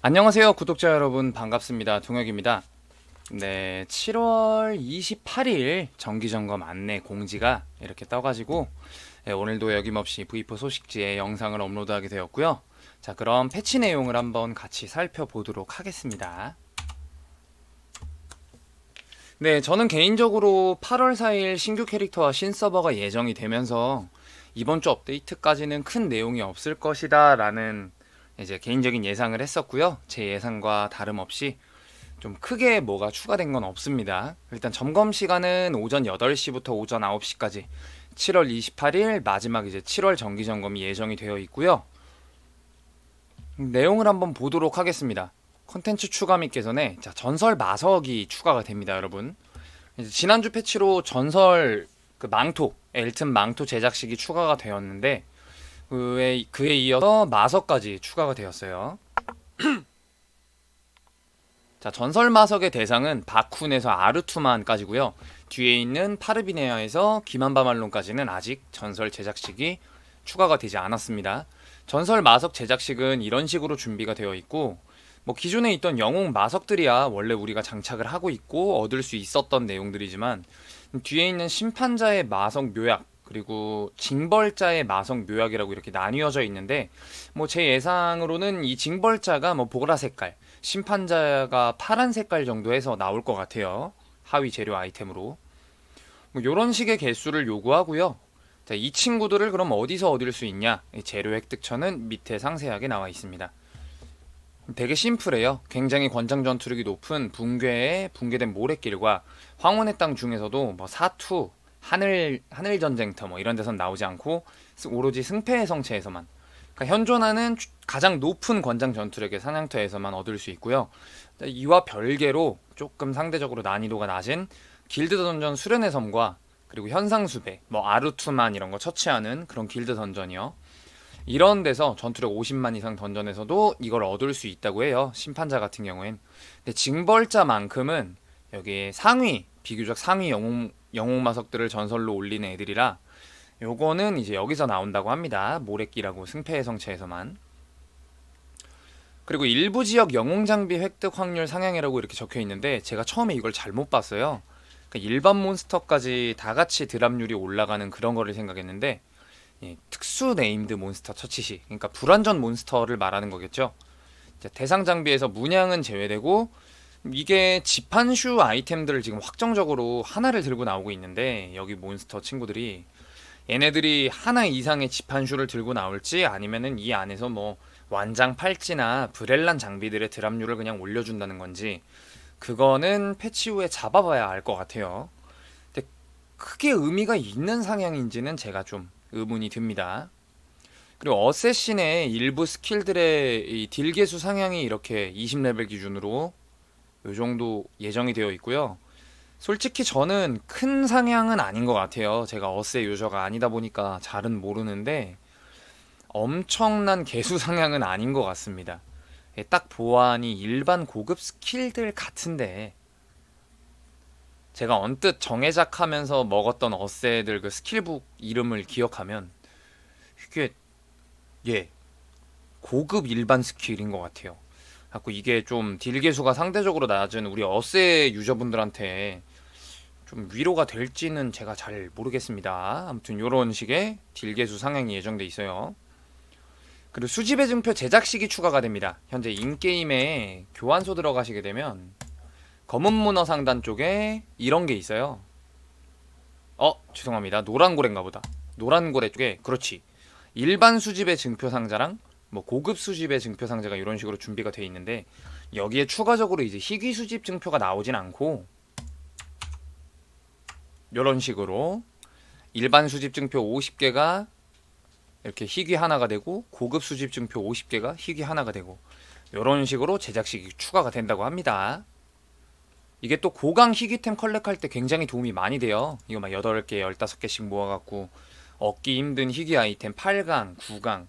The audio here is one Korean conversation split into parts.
안녕하세요 구독자 여러분. 반갑습니다. 동혁입니다. 네 7월 28일 정기점검 안내 공지가 이렇게 떠가지고 네, 오늘도 여김없이 V4 소식지에 영상을 업로드하게 되었고요. 자 그럼 패치 내용을 한번 같이 살펴보도록 하겠습니다. 네 저는 개인적으로 8월 4일 신규 캐릭터와 신서버가 예정이 되면서 이번 주 업데이트까지는 큰 내용이 없을 것이다 라는 이제 개인적인 예상을 했었고요. 제 예상과 다름없이 좀 크게 뭐가 추가된 건 없습니다. 일단 점검 시간은 오전 8시부터 오전 9시까지 7월 28일 마지막 이제 7월 정기 점검이 예정이 되어 있고요. 내용을 한번 보도록 하겠습니다. 컨텐츠 추가 및 개선에 자, 전설 마석이 추가가 됩니다, 여러분. 지난주 패치로 전설 그 망토, 엘튼 망토 제작식이 추가가 되었는데 그에, 그에 이어서 마석까지 추가가 되었어요. 자, 전설 마석의 대상은 바쿤에서 아르투만까지고요. 뒤에 있는 파르비네아에서 기만바말론까지는 아직 전설 제작식이 추가가 되지 않았습니다. 전설 마석 제작식은 이런 식으로 준비가 되어 있고 뭐 기존에 있던 영웅 마석들이야 원래 우리가 장착을 하고 있고 얻을 수 있었던 내용들이지만 뒤에 있는 심판자의 마석 묘약 그리고 징벌자의 마성 묘약이라고 이렇게 나뉘어져 있는데 뭐 제 예상으로는 이 징벌자가 뭐 보라 색깔, 심판자가 파란 색깔 정도 해서 나올 것 같아요. 하위 재료 아이템으로. 뭐 이런 식의 개수를 요구하고요. 자, 이 친구들을 그럼 어디서 얻을 수 있냐? 이 재료 획득처는 밑에 상세하게 나와 있습니다. 되게 심플해요. 굉장히 권장 전투력이 높은 붕괴의 붕괴된 모래길과 황혼의 땅 중에서도 뭐 사투, 하늘 하늘 전쟁터 뭐 이런 데선 나오지 않고 오로지 승패의 성체에서만 그러니까 현존하는 가장 높은 권장 전투력의 사냥터에서만 얻을 수 있고요. 이와 별개로 조금 상대적으로 난이도가 낮은 길드 던전 수련의 섬과 그리고 현상 수배, 뭐 아르투만 이런 거 처치하는 그런 길드 던전이요. 이런 데서 전투력 50만 이상 던전에서도 이걸 얻을 수 있다고 해요. 심판자 같은 경우엔. 근데 징벌자만큼은 여기 상위 비교적 상위 영웅 영웅 마석들을 전설로 올리는 애들이라 요거는 이제 여기서 나온다고 합니다. 모래끼라고 승패의 성체에서만. 그리고 일부 지역 영웅 장비 획득 확률 상향이라고 이렇게 적혀 있는데 제가 처음에 이걸 잘못 봤어요. 그러니까 일반 몬스터까지 다 같이 드랍률이 올라가는 그런 거를 생각했는데 예, 특수 네임드 몬스터 처치 시 그러니까 불완전 몬스터를 말하는 거겠죠. 대상 장비에서 문양은 제외되고 이게 지판슈 아이템들을 지금 확정적으로 하나를 들고 나오고 있는데 여기 몬스터 친구들이 얘네들이 하나 이상의 지판슈를 들고 나올지 아니면은 이 안에서 뭐 완장 팔찌나 브렐란 장비들의 드랍률을 그냥 올려준다는 건지 그거는 패치 후에 잡아봐야 알 것 같아요. 근데 크게 의미가 있는 상향인지는 제가 좀 의문이 듭니다. 그리고 어쌔신의 일부 스킬들의 딜 개수 상향이 이렇게 20레벨 기준으로 요 정도 예정이 되어 있고요. 솔직히 저는 큰 상향은 아닌 것 같아요. 제가 어세 유저가 아니다 보니까 잘은 모르는데 엄청난 개수 상향은 아닌 것 같습니다. 예, 딱 보아하니 일반 고급 스킬들 같은데 제가 언뜻 정해작 하면서 먹었던 어세들 그 스킬북 이름을 기억하면 이게 예 고급 일반 스킬인 것 같아요. 갖고 이게 좀 딜 개수가 상대적으로 낮은 우리 어세 유저분들한테 좀 위로가 될지는 제가 잘 모르겠습니다. 아무튼 이런 식의 딜 개수 상향이 예정돼 있어요. 그리고 수집의 증표 제작식이 추가가 됩니다. 현재 인게임에 교환소 들어가시게 되면 검은 문어 상단 쪽에 이런 게 있어요. 어, 죄송합니다. 노란 고래인가 보다. 노란 고래 쪽에 그렇지. 일반 수집의 증표 상자랑 뭐 고급 수집의 증표 상자가 이런 식으로 준비가 되어 있는데 여기에 추가적으로 이제 희귀 수집 증표가 나오진 않고 이런 식으로 일반 수집 증표 50개가 이렇게 희귀 하나가 되고 고급 수집 증표 50개가 희귀 하나가 되고 이런 식으로 제작식이 추가가 된다고 합니다. 이게 또 고강 희귀템 컬렉할 때 굉장히 도움이 많이 돼요. 이거 막 8개, 15개씩 모아갖고 얻기 힘든 희귀 아이템 8강, 9강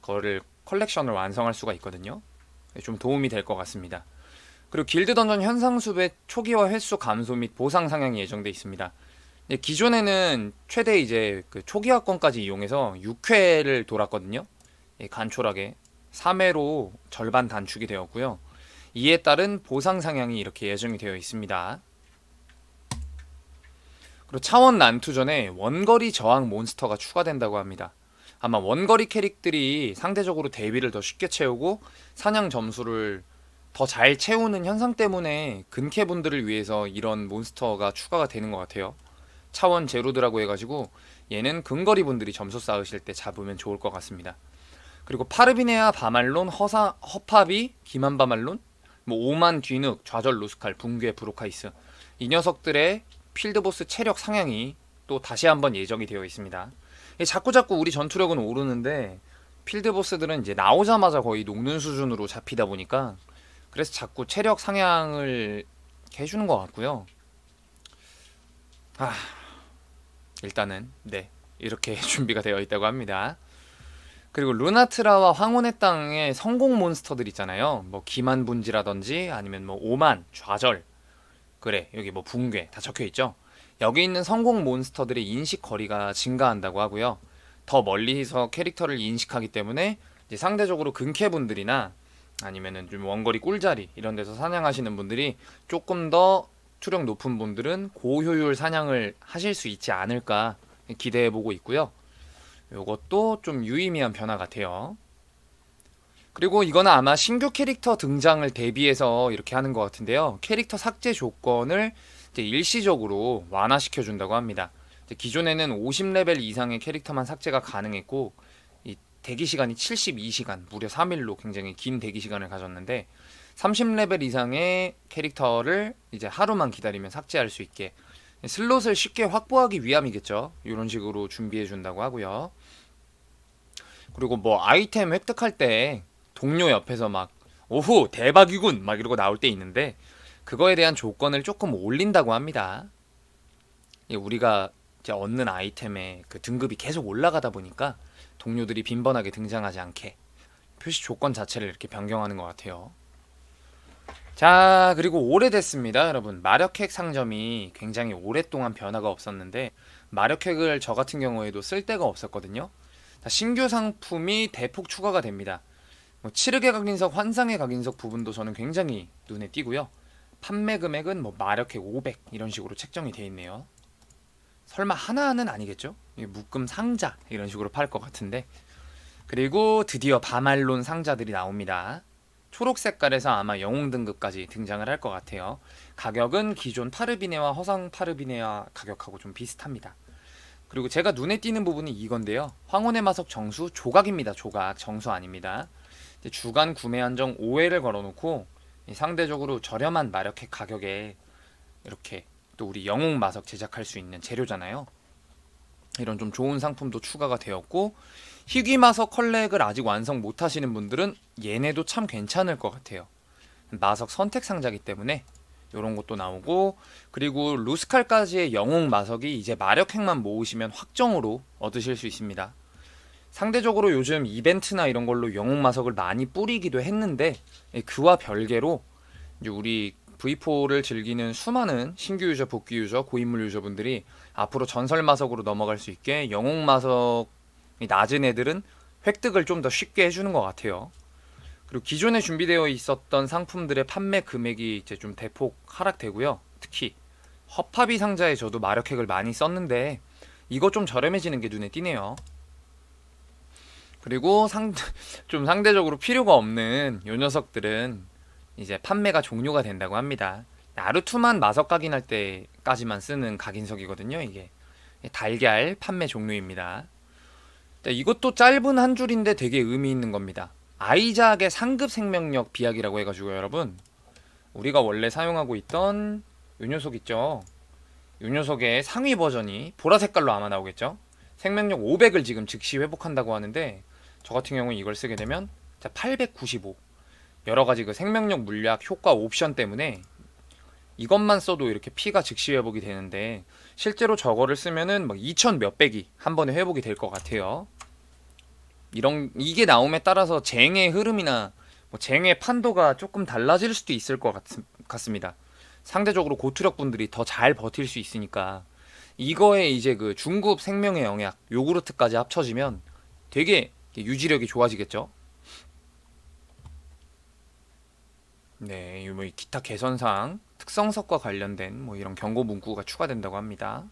그거를 컬렉션을 완성할 수가 있거든요. 네, 좀 도움이 될 것 같습니다. 그리고 길드 던전 현상 수배 초기화 횟수 감소 및 보상 상향이 예정돼 있습니다. 네, 기존에는 최대 이제 그 초기화권까지 이용해서 6회를 돌았거든요. 예, 간촐하게 3회로 절반 단축이 되었고요. 이에 따른 보상 상향이 이렇게 예정이 되어 있습니다. 그리고 차원 난투전에 원거리 저항 몬스터가 추가된다고 합니다. 아마 원거리 캐릭들이 상대적으로 대비를 더 쉽게 채우고 사냥 점수를 더 잘 채우는 현상 때문에 근캐분들을 위해서 이런 몬스터가 추가가 되는 것 같아요. 차원 제로드라고 해가지고 얘는 근거리 분들이 점수 쌓으실 때 잡으면 좋을 것 같습니다. 그리고 파르비네아 바말론 허사 허파비 기만 바말론 뭐 오만 뒤늑 좌절 루스칼 붕괴 브로카이스 이 녀석들의 필드보스 체력 상향이 또 다시 한번 예정이 되어 있습니다. 자꾸 자꾸 우리 전투력은 오르는데 필드 보스들은 이제 나오자마자 거의 녹는 수준으로 잡히다 보니까 그래서 자꾸 체력 상향을 해주는 것 같고요. 아 일단은 네 이렇게 준비가 되어 있다고 합니다. 그리고 루나트라와 황혼의 땅의 성공 몬스터들 있잖아요. 뭐 기만 분지라든지 아니면 뭐 오만, 좌절, 그래 여기 뭐 붕괴 다 적혀 있죠. 여기 있는 성공 몬스터들의 인식 거리가 증가한다고 하고요. 더 멀리서 캐릭터를 인식하기 때문에 이제 상대적으로 근캐 분들이나 아니면은 좀 원거리 꿀자리 이런 데서 사냥하시는 분들이 조금 더 투력 높은 분들은 고효율 사냥을 하실 수 있지 않을까 기대해 보고 있고요. 요것도 좀 유의미한 변화 같아요. 그리고 이거는 아마 신규 캐릭터 등장을 대비해서 이렇게 하는 것 같은데요. 캐릭터 삭제 조건을 일시적으로 완화시켜 준다고 합니다. 기존에는 50레벨 이상의 캐릭터만 삭제가 가능했고 이 대기 시간이 72시간, 무려 3일로 굉장히 긴 대기 시간을 가졌는데 30레벨 이상의 캐릭터를 이제 하루만 기다리면 삭제할 수 있게 슬롯을 쉽게 확보하기 위함이겠죠. 이런 식으로 준비해 준다고 하고요. 그리고 뭐 아이템 획득할 때 동료 옆에서 막 오호 대박이군 막 이러고 나올 때 있는데 그거에 대한 조건을 조금 올린다고 합니다. 이 우리가 이제 얻는 아이템의 그 등급이 계속 올라가다 보니까 동료들이 빈번하게 등장하지 않게 표시 조건 자체를 이렇게 변경하는 것 같아요. 자, 그리고 오래됐습니다, 여러분. 마력핵 상점이 굉장히 오랫동안 변화가 없었는데 마력핵을 저 같은 경우에도 쓸 데가 없었거든요. 자, 신규 상품이 대폭 추가가 됩니다. 뭐 칠흑의 각인석, 환상의 각인석 부분도 저는 굉장히 눈에 띄고요. 판매 금액은 뭐 마력핵 500 이런 식으로 책정이 되어 있네요. 설마 하나는 아니겠죠? 묶음 상자 이런 식으로 팔 것 같은데. 그리고 드디어 바말론 상자들이 나옵니다. 초록 색깔에서 아마 영웅 등급까지 등장을 할 것 같아요. 가격은 기존 파르비네와 허상 파르비네와 가격하고 좀 비슷합니다. 그리고 제가 눈에 띄는 부분이 이건데요. 황혼의 마석 정수 조각입니다. 조각 정수 아닙니다. 주간 구매 한정 5회를 걸어놓고 이 상대적으로 저렴한 마력핵 가격에 이렇게 또 우리 영웅 마석 제작할 수 있는 재료잖아요. 이런 좀 좋은 상품도 추가가 되었고 희귀 마석 컬렉을 아직 완성 못 하시는 분들은 얘네도 참 괜찮을 것 같아요. 마석 선택 상자기 때문에 이런 것도 나오고 그리고 루스칼까지의 영웅 마석이 이제 마력핵만 모으시면 확정으로 얻으실 수 있습니다. 상대적으로 요즘 이벤트나 이런 걸로 영웅 마석을 많이 뿌리기도 했는데 예, 그와 별개로 우리 V4를 즐기는 수많은 신규 유저, 복귀 유저, 고인물 유저분들이 앞으로 전설 마석으로 넘어갈 수 있게 영웅 마석이 낮은 애들은 획득을 좀 더 쉽게 해주는 것 같아요. 그리고 기존에 준비되어 있었던 상품들의 판매 금액이 이제 좀 대폭 하락되고요. 특히 허파비 상자에 저도 마력핵을 많이 썼는데 이거 좀 저렴해지는 게 눈에 띄네요. 그리고 상, 좀 상대적으로 필요가 없는 요 녀석들은 이제 판매가 종료가 된다고 합니다. 나루투만 마석 각인할 때까지만 쓰는 각인석이거든요. 이게 달걀 판매 종료입니다. 이것도 짧은 한 줄인데 되게 의미 있는 겁니다. 아이작의 상급 생명력 비약이라고 해가지고 여러분 우리가 원래 사용하고 있던 요 녀석 있죠. 요 녀석의 상위 버전이 보라 색깔로 아마 나오겠죠. 생명력 500을 지금 즉시 회복한다고 하는데 저 같은 경우는 이걸 쓰게 되면 895 여러 가지 그 생명력 물약 효과 옵션 때문에 이것만 써도 이렇게 피가 즉시 회복이 되는데 실제로 저거를 쓰면은 막 2천 몇백이 한 번에 회복이 될 것 같아요. 이런 이게 나옴에 따라서 쟁의 흐름이나 뭐 쟁의 판도가 조금 달라질 수도 있을 것 같, 같습니다. 상대적으로 고투력 분들이 더 잘 버틸 수 있으니까 이거에 이제 그 중급 생명의 영약 요구르트까지 합쳐지면 되게 유지력이 좋아지겠죠. 네, 이뭐 기타 개선사항, 특성석과 관련된 뭐 이런 경고 문구가 추가된다고 합니다.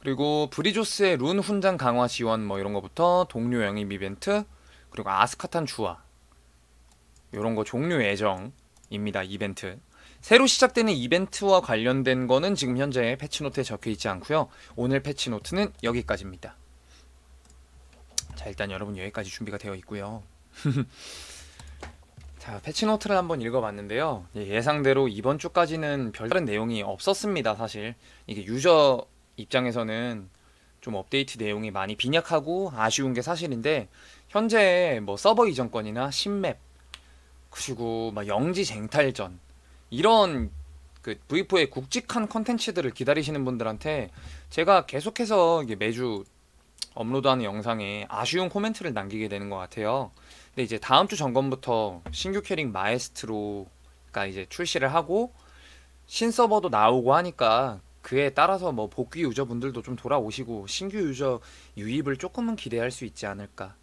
그리고 브리조스의 룬 훈장 강화 지원 뭐 이런 거부터 동료 영입 이벤트, 그리고 아스카탄 주화 이런 거 종료 예정입니다. 이벤트. 새로 시작되는 이벤트와 관련된 거는 지금 현재 패치노트에 적혀 있지 않고요. 오늘 패치노트는 여기까지입니다. 자, 일단 여러분 여기까지 준비가 되어 있고요. 자, 패치노트를 한번 읽어봤는데요. 예, 예상대로 이번 주까지는 별다른 내용이 없었습니다, 사실. 이게 유저 입장에서는 좀 업데이트 내용이 많이 빈약하고 아쉬운 게 사실인데, 현재 뭐 서버 이전권이나 신맵, 그리고 막 영지 쟁탈전, 이런 그 V4의 굵직한 컨텐츠들을 기다리시는 분들한테 제가 계속해서 매주 업로드하는 영상에 아쉬운 코멘트를 남기게 되는 것 같아요. 근데 이제 다음 주 점검부터 신규 캐릭 마에스트로가 이제 출시를 하고 신 서버도 나오고 하니까 그에 따라서 뭐 복귀 유저분들도 좀 돌아오시고 신규 유저 유입을 조금은 기대할 수 있지 않을까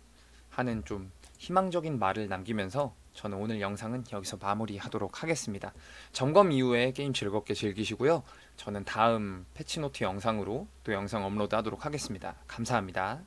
하는 좀 희망적인 말을 남기면서 저는 오늘 영상은 여기서 마무리하도록 하겠습니다. 점검 이후에 게임 즐겁게 즐기시고요. 저는 다음 패치노트 영상으로 또 영상 업로드하도록 하겠습니다. 감사합니다.